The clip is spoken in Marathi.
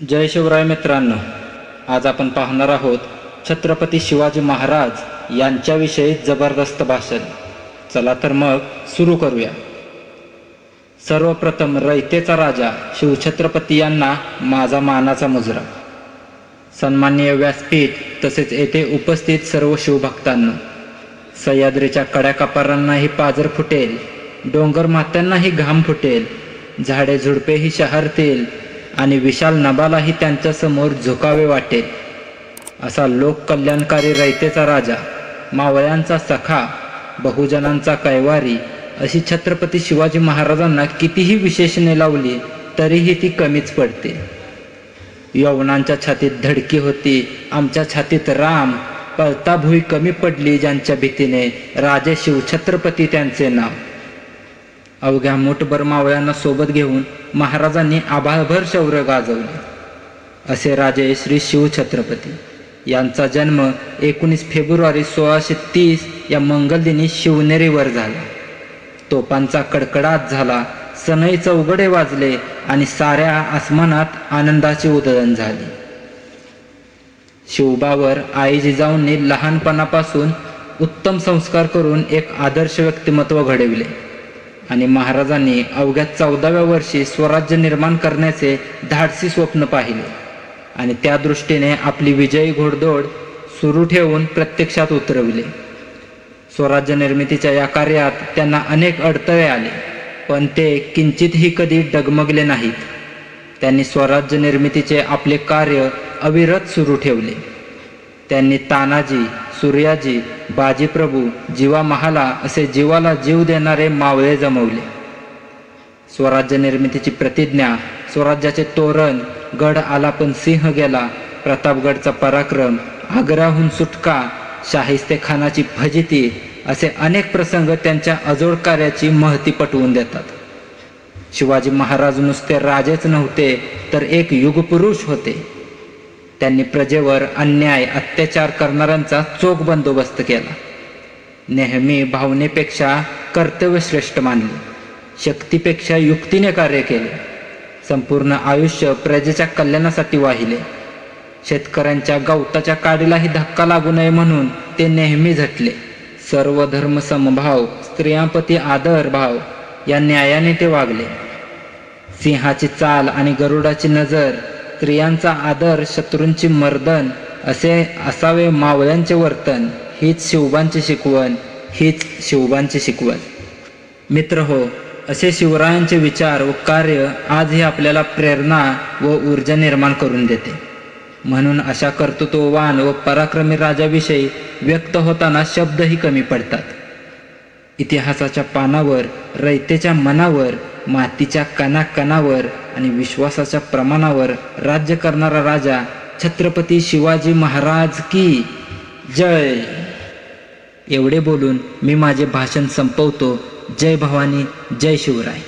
जय शिवराय मित्रांनो आज आपण पाहणार आहोत छत्रपती शिवाजी महाराज यांच्याविषयी जबरदस्त भाषण. चला तर मग सुरू करूया. सर्वप्रथम रयतेचा राजा शिवछत्रपती यांना माझा मानाचा मुजरा. सन्माननीय व्यासपीठ तसेच येथे उपस्थित सर्व शिवभक्तांनो सह्याद्रीच्या कड्याकापारांनाही पाजर फुटेल डोंगर मात्यांनाही घाम फुटेल झाडे झुडपेही शहरतील आणि विशाल नबालाही त्यांच्यासमोर झुकावे वाटेल. असा लोककल्याणकारी रयतेचा राजा मावळ्यांचा सखा बहुजनांचा कैवारी अशी छत्रपती शिवाजी महाराजांना कितीही विशेषणे लावली तरीही ती कमीच पडते. यवनांच्या छातीत धडकी होती आमच्या छातीत राम पळताभुई कमी पडली ज्यांच्या भीतीने राजे शिवछत्रपती त्यांचे नाव. अवघ्या मुठभर मावळ्यांना सोबत घेऊन महाराजांनी आभाळभर शौर्य गाजवले. असे राजे श्री शिवछत्रपती यांचा जन्म एकोणीस फेब्रुवारी सोळाशे तीस या मंगलदिनी शिवनेरीवर झाला. तोपांचा कडकडाट झाला सनई चौघडे वाजले आणि साऱ्या आसमानात आनंदाची उधळण झाली. शिवबावर आई जिजाऊंनी लहानपणापासून उत्तम संस्कार करून एक आदर्श व्यक्तिमत्व घडविले. आणि महाराजांनी अवघ्या चौदाव्या वर्षी स्वराज्य निर्माण करण्याचे धाडसी स्वप्न पाहिले. आणि त्या दृष्टीने आपली विजयी घोडदौड सुरू ठेवून प्रत्यक्षात उतरविले. स्वराज्य निर्मितीच्या या कार्यात त्यांना अनेक अडथळे आले पण ते किंचितही कधी डगमगले नाहीत. त्यांनी स्वराज्य निर्मितीचे आपले कार्य अविरत सुरू ठेवले. त्यांनी तानाजी सूर्याजी बाजीप्रभू जीवा महाला असे जीवाला जीव देणारे मावळे जमवले. स्वराज्य निर्मितीची प्रतिज्ञा स्वराज्याचे तोरण गड आला पण सिंह गेला प्रतापगडचा पराक्रम आग्राहून सुटका शाहिस्ते खानाची फजिती असे अनेक प्रसंग त्यांच्या अजोड कार्याची महती पटवून देतात. शिवाजी महाराज नुसते राजेच नव्हते तर एक युगपुरुष होते. त्यांनी प्रजेवर अन्याय अत्याचार करणाऱ्यांचा चोख बंदोबस्त केला. नेहमी भावनेपेक्षा कर्तव्य श्रेष्ठ मानले. शक्तीपेक्षा युक्तीने कार्य केले. संपूर्ण आयुष्य प्रजेच्या कल्याणासाठी वाहिले. शेतकऱ्यांच्या गवताच्या काडीलाही धक्का लागू नये म्हणून ते नेहमी झटले. सर्व धर्म समभाव स्त्रियांपती आदर भाव या न्यायाने ते वागले. सिंहाची चाल आणि गरुडाची नजर स्त्रियांचा आदर शत्रूंची मर्दन असे असावे मावळ्यांचे वर्तन. हीच शिवबांची शिकवण हीच शिवबांची शिकवण. मित्र हो असे शिवरायांचे विचार व कार्य आजही आपल्याला प्रेरणा व ऊर्जा निर्माण करून देते. म्हणून अशा कर्तृत्ववान व पराक्रमी राजाविषयी व्यक्त होताना शब्दही कमी पडतात. इतिहासाच्या पानावर रयतेच्या मनावर मातीच्या कणाकणावर आणि विश्वासाच्या प्रमाणावर राज्य करणारा राजा छत्रपती शिवाजी महाराज की जय. एवढे बोलून मी माझे भाषण संपवतो. जय भवानी जय शिवराय.